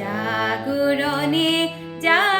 জাগরণে যাইবে